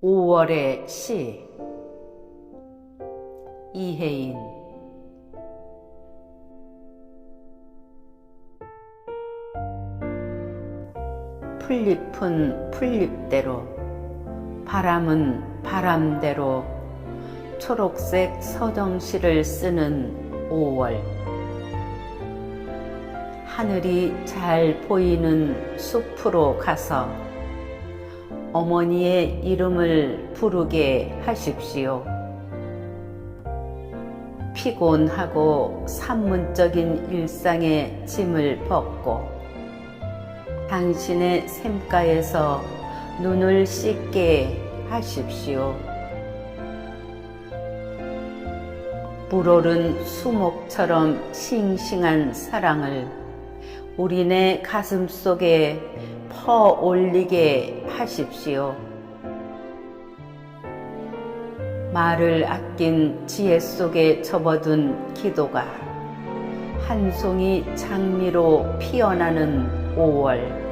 5월의 시. 이혜인. 풀잎은 풀잎대로 바람은 바람대로 초록색 서정시를 쓰는 5월. 하늘이 잘 보이는 숲으로 가서 어머니의 이름을 부르게 하십시오. 피곤하고 산문적인 일상의 짐을 벗고 당신의 샘가에서 눈을 씻게 하십시오. 불오른 수목처럼 싱싱한 사랑을 우리네 가슴 속에 퍼 올리게 하십시오. 말을 아낀 지혜 속에 접어둔 기도가 한 송이 장미로 피어나는 5월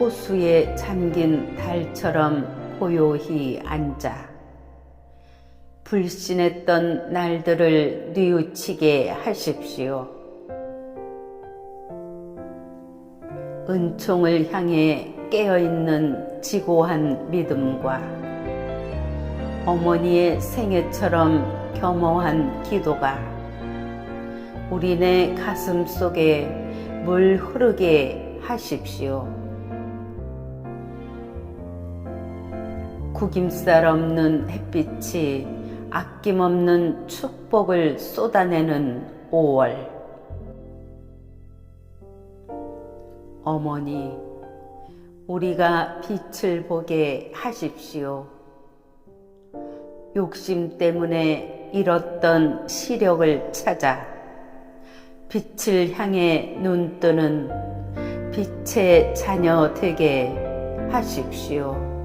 호수에 잠긴 달처럼 고요히 앉아 불신했던 날들을 뉘우치게 하십시오. 은총을 향해 깨어있는 지고한 믿음과 어머니의 생애처럼 겸허한 기도가 우리네 가슴 속에 물 흐르게 하십시오. 구김살 없는 햇빛이 아낌없는 축복을 쏟아내는 5월. 어머니, 우리가 빛을 보게 하십시오. 욕심 때문에 잃었던 시력을 찾아 빛을 향해 눈 뜨는 빛의 자녀 되게 하십시오.